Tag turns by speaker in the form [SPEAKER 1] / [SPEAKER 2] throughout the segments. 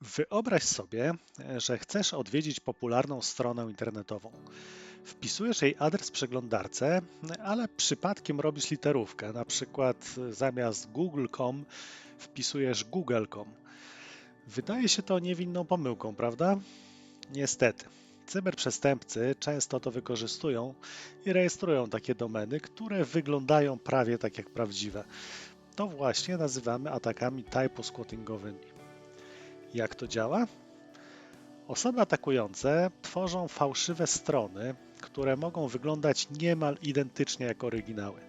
[SPEAKER 1] Wyobraź sobie, że chcesz odwiedzić popularną stronę internetową. Wpisujesz jej adres w przeglądarce, ale przypadkiem robisz literówkę. Na przykład zamiast google.com wpisujesz google.com. Wydaje się to niewinną pomyłką, prawda? Niestety. Cyberprzestępcy często to wykorzystują i rejestrują takie domeny, które wyglądają prawie tak jak prawdziwe. To właśnie nazywamy atakami typo-squattingowymi. Jak to działa? Osoby atakujące tworzą fałszywe strony, które mogą wyglądać niemal identycznie jak oryginały.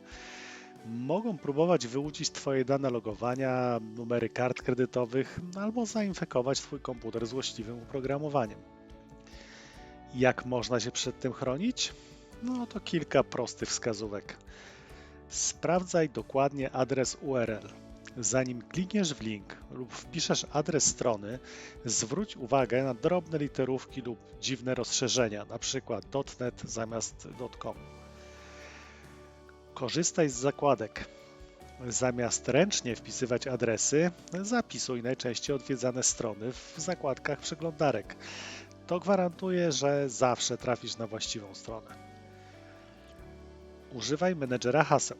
[SPEAKER 1] Mogą próbować wyłudzić Twoje dane logowania, numery kart kredytowych albo zainfekować Twój komputer złośliwym oprogramowaniem. Jak można się przed tym chronić? No to kilka prostych wskazówek. Sprawdzaj dokładnie adres URL. Zanim klikniesz w link lub wpiszesz adres strony, zwróć uwagę na drobne literówki lub dziwne rozszerzenia, np. .net zamiast .com. Korzystaj z zakładek. Zamiast ręcznie wpisywać adresy, zapisuj najczęściej odwiedzane strony w zakładkach przeglądarek. To gwarantuje, że zawsze trafisz na właściwą stronę. Używaj menedżera haseł.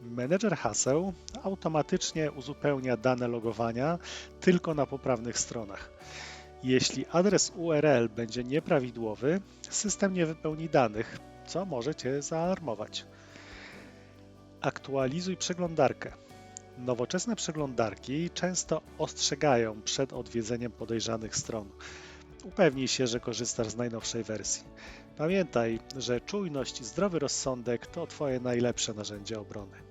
[SPEAKER 1] Menedżer haseł automatycznie uzupełnia dane logowania tylko na poprawnych stronach. Jeśli adres URL będzie nieprawidłowy, system nie wypełni danych, co może Cię zaalarmować. Aktualizuj przeglądarkę. Nowoczesne przeglądarki często ostrzegają przed odwiedzeniem podejrzanych stron. Upewnij się, że korzystasz z najnowszej wersji. Pamiętaj, że czujność i zdrowy rozsądek to Twoje najlepsze narzędzie obrony.